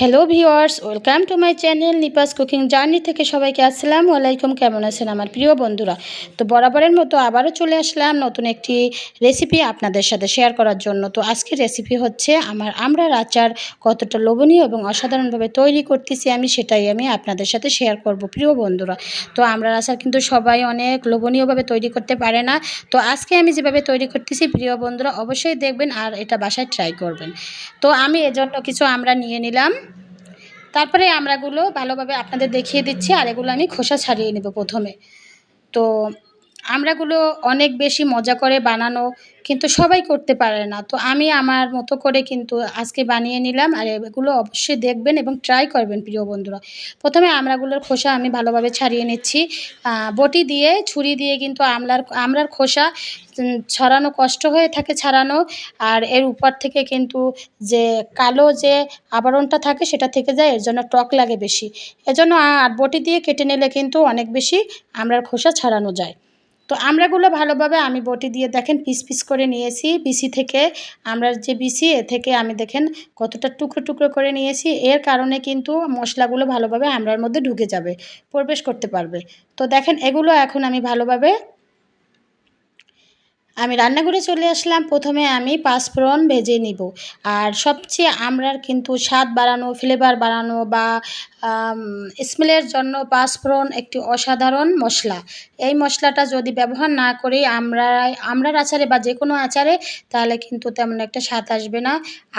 Hello viewers welcome to my channel Nipa's cooking journey থেকে সবাইকে আসসালামু আলাইকুম। কেমন আছেন আমার প্রিয় বন্ধুরা? তো বরাবরের মতো আবারও চলে আসলাম নতুন একটি রেসিপি আপনাদের সাথে শেয়ার করার জন্য। তো আজকের রেসিপি হচ্ছে আমার আমরার আচার, কতটা লোভনীয় এবং অসাধারণভাবে তৈরি করতেছি আমি, সেটাই আমি আপনাদের সাথে শেয়ার করব প্রিয় বন্ধুরা। তো আমরার আচার কিন্তু সবাই অনেক লোভনীয়ভাবে তৈরি করতে পারে না। তো আজকে আমি যেভাবে তৈরি করতেছি প্রিয় বন্ধুরা, অবশ্যই দেখবেন আর এটা বাসায় ট্রাই করবেন। তো আমি এজন্য কিছু আমরা নিয়ে নিলাম। তারপরে আমরাগুলো ভালোভাবে আপনাদের দেখিয়ে দিচ্ছি আর এগুলো আমি খোসা ছাড়িয়ে নেব প্রথমে। তো আমরাগুলো অনেক বেশি মজা করে বানানো কিন্তু সবাই করতে পারে না। তো আমি আমার মতো করে কিন্তু আজকে বানিয়ে নিলাম আর এগুলো অবশ্যই দেখবেন এবং ট্রাই করবেন প্রিয় বন্ধুরা। প্রথমে আমড়াগুলোর খোসা আমি ভালোভাবে ছাড়িয়ে নিচ্ছি। বটি দিয়ে, ছুরি দিয়ে কিন্তু আমলার আমড়ার খোসা ছড়ানো কষ্ট হয়ে থাকে ছাড়ানো আর এর উপর থেকে কিন্তু যে কালো যে আবরণটা থাকে সেটা থেকে যায়, এর জন্য টক লাগে বেশি। এজন্য আর বটি দিয়ে কেটে নিলে কিন্তু অনেক বেশি আমড়ার খোসা ছাড়ানো যায়। তো আমড়াগুলো ভালোভাবে আমি বটি দিয়ে দেখেন পিস পিস করে নিয়েছি বিসি থেকে আমরা যে বিসি এ থেকে আমি দেখেন কতটা টুকরো টুকরো করে নিয়েছি, এর কারণে কিন্তু মশলাগুলো ভালোভাবে আমড়ার মধ্যে ঢুকে যাবে, প্রবেশ করতে পারবে। তো দেখেন এগুলো এখন আমি ভালোভাবে আমি রান্নাঘরে চলে আসলাম। প্রথমে আমি পাঁচফোড়ন ভেজে নিব। আর সবচেয়ে আমরার কিন্তু স্বাদ বাড়ানো ফ্লেভার বাড়ানো বা স্মেলের জন্য পাঁচফোড়ন একটি অসাধারণ মশলা। এই মশলাটা যদি ব্যবহার না করি আমরা আমরার আচারে বা যে কোনো আচারে তাহলে কিন্তু তেমন একটা স্বাদ আসবে না।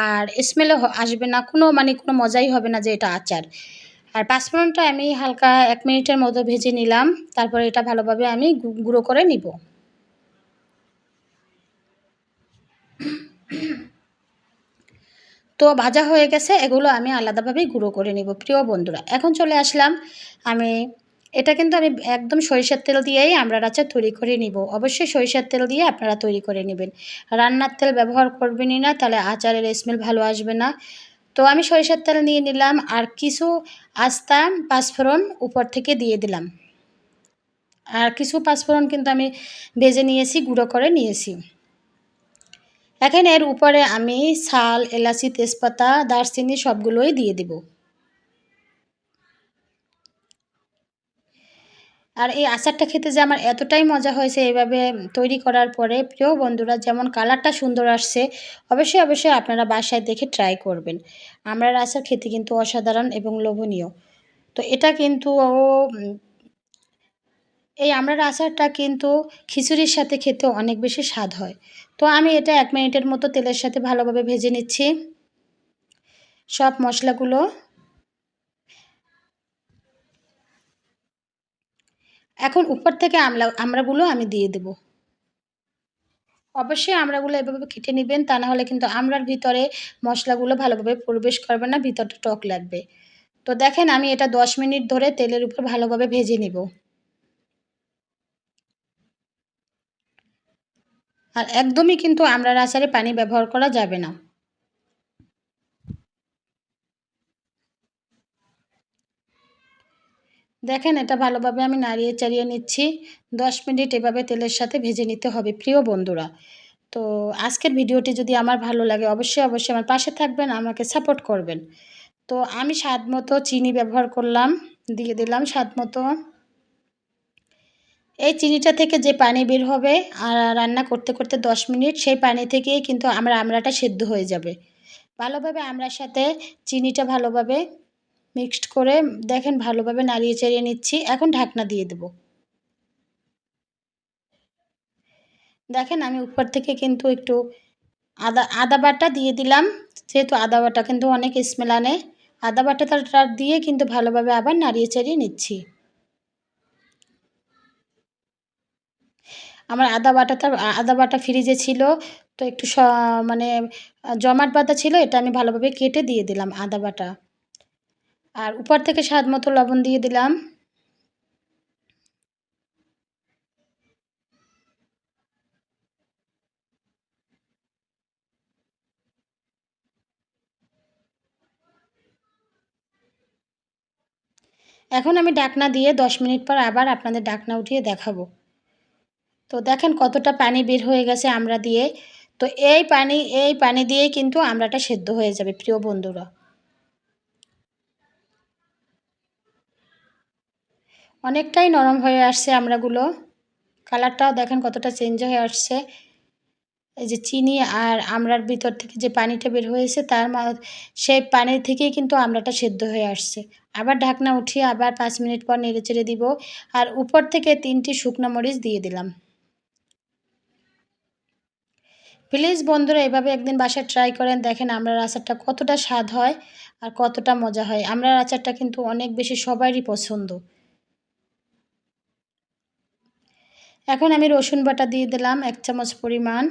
আর স্মেলও আসবে না। কোনো মানে কোনো মজাই হবে না যে এটা আচার। আর পাঁচফোড়নটা আমি হালকা এক মিনিটের মতো ভেজে নিলাম। তারপরে এটা ভালোভাবে আমি গুঁড়ো করে নিব। তো ভাজা হয়ে গেছে, এগুলো আমি আলাদাভাবেই গুঁড়ো করে নিব, প্রিয় বন্ধুরা। এখন চলে আসলাম, আমি এটা কিন্তু আমি একদম সরিষার তেল দিয়েই আমরা আচার তৈরি করে নিব। অবশ্যই সরিষার তেল দিয়ে আপনারা তৈরি করে নেবেন। রান্নার তেল ব্যবহার করবেনই না, তাহলে আচারের স্মেল ভালো আসবে না। তো আমি সরিষার তেল নিয়ে নিলাম, আর কিছু আস্তা পাঁচফোড়ন উপর থেকে দিয়ে দিলাম। আর কিছু পাঁচফোড়ন কিন্তু আমি ভেজে নিয়েছি, গুঁড়ো করে নিয়েছি। এখন এর উপরে আমি শাল এলাচি, তেজপাতা, দারচিনি সবগুলোই দিয়ে দিব। আর এই আচারটা খেতে যে আমার এতটাই মজা হয়েছে এইভাবে তৈরি করার পরে, প্রিয় বন্ধুরা, যেমন কালারটা সুন্দর আসছে, অবশ্যই অবশ্যই আপনারা বাসায় দেখে ট্রাই করবেন। আমরা আচার খেতে কিন্তু অসাধারণ এবং লোভনীয়। তো এটা কিন্তু এই আমড়ার আচারটা কিন্তু খিচুড়ির সাথে খেতে অনেক বেশি স্বাদ হয়। তো আমি এটা এক মিনিটের মতো তেলের সাথে ভালোভাবে ভেজে নিচ্ছি। সব মশলাগুলো এখন উপর থেকে আমলা, আমড়াগুলো আমি দিয়ে দেব। অবশ্যই আমড়াগুলো এভাবে কেটে নেবেন, তা না হলে কিন্তু আমড়ার ভিতরে মশলাগুলো ভালোভাবে প্রবেশ করবে না, ভিতরটা টক লাগবে। তো দেখেন আমি এটা দশ মিনিট ধরে তেলের উপর ভালোভাবে ভেজে নিব। আর একদমই কিন্তু আমড়ার আচারে পানি ব্যবহার করা যাবে না। দেখেন এটা ভালোভাবে আমি নাড়িয়ে চাড়িয়ে নিচ্ছি। দশ মিনিট এভাবে তেলের সাথে ভেজে নিতে হবে, প্রিয় বন্ধুরা। তো আজকের ভিডিওটি যদি আমার ভালো লাগে, অবশ্যই অবশ্যই আমার পাশে থাকবেন, আমাকে সাপোর্ট করবেন। তো আমি স্বাদ মতো চিনি ব্যবহার করলাম, দিয়ে দিলাম স্বাদ মতো। এই চিনিটা থেকে যে পানি বের হবে আর রান্না করতে করতে দশ মিনিট, সেই পানি থেকেই কিন্তু আমরা আমড়াটা সেদ্ধ হয়ে যাবে। ভালোভাবে আমড়ার সাথে চিনিটা ভালোভাবে মিক্সড করে, দেখেন ভালোভাবে নাড়িয়ে চাড়িয়ে নিচ্ছি। এখন ঢাকনা দিয়ে দেব। দেখেন আমি উপর থেকে কিন্তু একটু আদা আদা বাটা দিয়ে দিলাম। যেহেতু আদা বাটা কিন্তু অনেক স্মেল আনে। আদা বাটাটা দিয়ে কিন্তু ভালোভাবে আবার নাড়িয়ে চাড়িয়ে নিচ্ছি। আমার আদা বাটাটা আদা বাটা ফ্রিজে ছিল। তো একটু স মানে জমাট বাঁধা ছিল, এটা আমি ভালোভাবে কেটে দিয়ে দিলাম আদা বাটা। আর উপর থেকে স্বাদ মতো লবণ দিয়ে দিলাম। এখন আমি ডাকনা দিয়ে দশ মিনিট পর আবার আপনাদের ডাকনা উঠিয়ে দেখাবো। তো দেখেন কতটা পানি বের হয়ে গেছে আমরা দিয়ে। তো এই পানি এই পানি দিয়েই কিন্তু আমরাটা সেদ্ধ হয়ে যাবে, প্রিয় বন্ধুরা। অনেকটাই নরম হয়ে আসছে আমরাগুলো। কালারটাও দেখেন কতটা চেঞ্জ হয়ে আসছে। এই যে চিনি আর আমরার ভিতর থেকে যে পানিটা বের হয়েছে তার সেই পানি থেকেই কিন্তু আমরাটা সেদ্ধ হয়ে আসছে। আবার ঢাকনা উঠিয়ে আবার পাঁচ মিনিট পর নেড়ে চেড়ে দিব। আর উপর থেকে তিনটি শুকনো মরিচ দিয়ে দিলাম। প্লিজ বন্ধুরা, এভাবে একদিন বাসায় ট্রাই করেন। দেখেন আমড়ার আচারটা কতটা স্বাদ হয় আর কতটা মজা হয়। আমড়ার আচারটা কিন্তু অনেক বেশি সবারই পছন্দ। এখন আমি রসুন বাটা দিয়ে দিলাম এক চামচ পরিমাণ।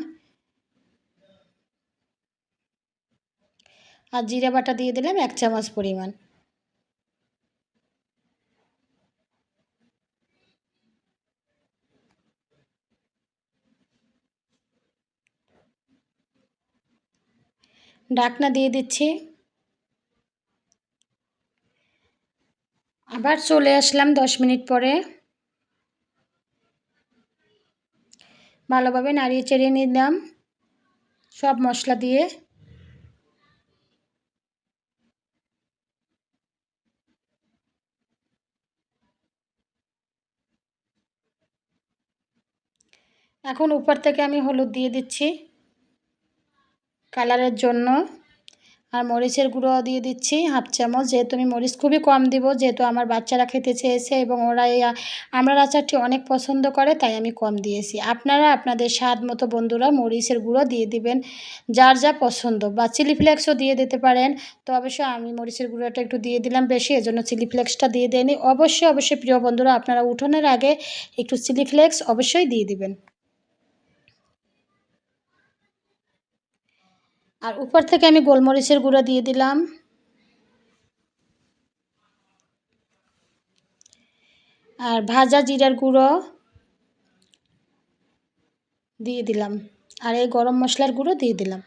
আর জিরা বাটা দিয়ে দিলাম এক চামচ পরিমাণ। ডাকনা দিয়ে দিচ্ছি। আবার চলে আসলাম দশ মিনিট পরে। ভালোভাবে নাড়িয়ে চেড়িয়ে নিলাম। সব মশলা দিয়ে। এখন উপর থেকে আমি হলুদ দিয়ে দিচ্ছি। কালারের জন্য। আর মরিচের গুঁড়ো দিয়ে দিচ্ছি, হাফ চামচ। যেহেতু আমি মরিচ খুবই কম দিব, যেহেতু আমার বাচ্চারা খেতে চেয়েছে এবং ওরা এই আমড়ার আচারটি অনেক পছন্দ করে, তাই আমি কম দিয়েছি। আপনারা আপনাদের স্বাদ মতো বন্ধুরা মরিচের গুঁড়ো দিয়ে দিবেন, যার যা পছন্দ বা চিলি ফ্লেক্সও দিয়ে দিতে পারেন। তো অবশ্যই আমি মরিচের গুঁড়োটা একটু দিয়ে দিলাম বেশি, এজন্য চিলি ফ্লেক্সটা দিয়ে দেয়নি অবশ্যই অবশ্যই প্রিয় বন্ধুরা, আপনারা উঠোনের আগে একটু চিলি ফ্লেক্স অবশ্যই দিয়ে দিবেন। আর উপর থেকে আমি গোলমরিচের গুঁড়ো দিয়ে দিলাম। আর ভাজা জিরার গুঁড়ো দিয়ে দিলাম। আর এই গরম মশলার গুঁড়ো দিয়ে দিলাম।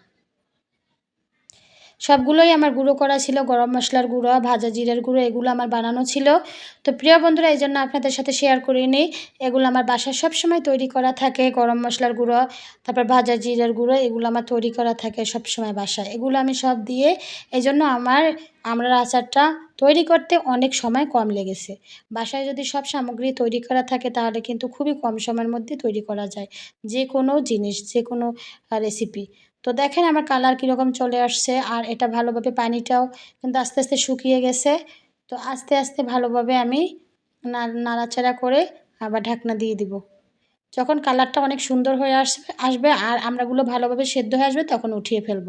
সবগুলোই আমার গুঁড়ো করা ছিল, গরম মশলার গুঁড়ো, ভাজা জিরের গুঁড়ো, এগুলো আমার বানানো ছিল। তো প্রিয় বন্ধুরা, এই জন্য আপনাদের সাথে শেয়ার করে নিই। এগুলো আমার বাসায় সবসময় তৈরি করা থাকে, গরম মশলার গুঁড়ো, তারপর ভাজা জিরের গুঁড়ো, এগুলো আমার তৈরি করা থাকে সবসময় বাসায়। এগুলো আমি সব দিয়ে, এই জন্য আমার আমড়ার আচারটা তৈরি করতে অনেক সময় কম লেগেছে। বাসায় যদি সব সামগ্রী তৈরি করা থাকে, তাহলে কিন্তু খুবই কম সময়ের মধ্যে তৈরি করা যায়। যে কোনো জিনিস যে কোনো রেসিপি তো দেখেন আমার কালার কীরকম চলে আসছে আর এটা ভালোভাবে পানিটাও কিন্তু আস্তে আস্তে শুকিয়ে গেছে। তো আস্তে আস্তে ভালোভাবে আমি নাড়াচাড়া করে আবার ঢাকনা দিয়ে দিব। যখন কালারটা অনেক সুন্দর হয়ে আসবে আসবে আর আমরাগুলো ভালোভাবে সেদ্ধ হয়ে আসবে তখন উঠিয়ে ফেলব।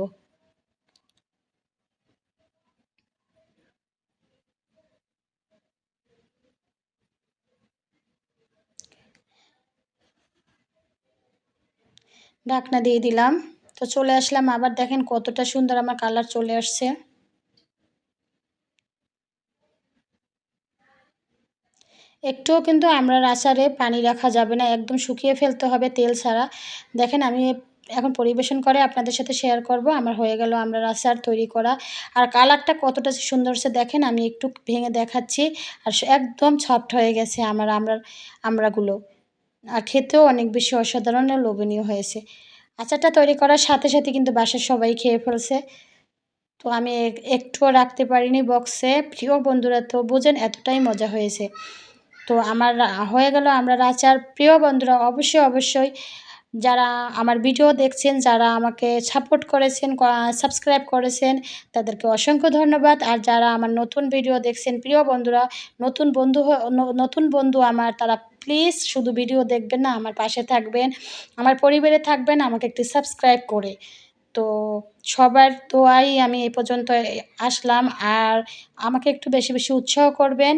ঢাকনা দিয়ে দিলাম। তো চলে আসলাম। আবার দেখেন কতটা সুন্দর আমার কালার চলে আসছে। একটুও কিন্তু আমরা আচারে পানি রাখা যাবে না, একদম শুকিয়ে ফেলতে হবে তেল ছাড়া। দেখেন আমি এখন পরিবেশন করে আপনাদের সাথে শেয়ার করব, আমার হয়ে গেল আমরা আচার তৈরি করা। আর কালারটা কতটা সুন্দর সে দেখেন আমি একটু ভেঙে দেখাচ্ছি। আর একদম সফট হয়ে গেছে আমার আমরা আমরাগুলো। আর খেতেও অনেক বেশি অসাধারণ লোভনীয় হয়েছে। আচারটা তৈরি করার সাথে সাথে কিন্তু বাসার সবাই খেয়ে ফেলছে। তো আমি একটুও রাখতে পারিনি বক্সে। প্রিয় বন্ধুরা, তো বোঝেন এতটাই মজা হয়েছে। তো আমার হয়ে গেল আমরা আচার প্রিয় বন্ধুরা, অবশ্যই অবশ্যই যারা আমার ভিডিও দেখছেন, যারা আমাকে সাপোর্ট করেছেন সাবস্ক্রাইব করেছেন, তাদেরকে অসংখ্য ধন্যবাদ। আর যারা আমার নতুন ভিডিও দেখছেন, প্রিয় বন্ধুরা, নতুন বন্ধু নতুন বন্ধু আমার, তারা প্লিজ শুধু ভিডিও দেখবেন না, আমার পাশে থাকবেন, আমার পরিবারে থাকবেন, আমাকে একটি সাবস্ক্রাইব করে। তো সবার দোয়াই আমি এই পর্যন্ত আসলাম। আর আমাকে একটু বেশি বেশি উৎসাহ করবেন,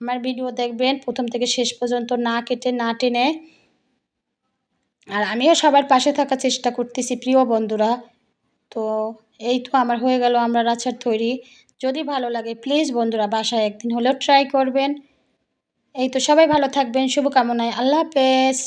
আমার ভিডিও দেখবেন, প্রথম থেকে শেষ পর্যন্ত না কেটে, না টেনে। আর আমিও সবার পাশে থাকার চেষ্টা করতেছি, প্রিয় বন্ধুরা। তো এই তো আমার হয়ে গেল আমরা আচার তৈরি। যদি ভালো লাগে প্লিজ বন্ধুরা, বাসায় একদিন হলেও ট্রাই করবেন। এই তো সবাই ভালো থাকবেন, শুভকামনায়। আল্লাহ হাফেজ।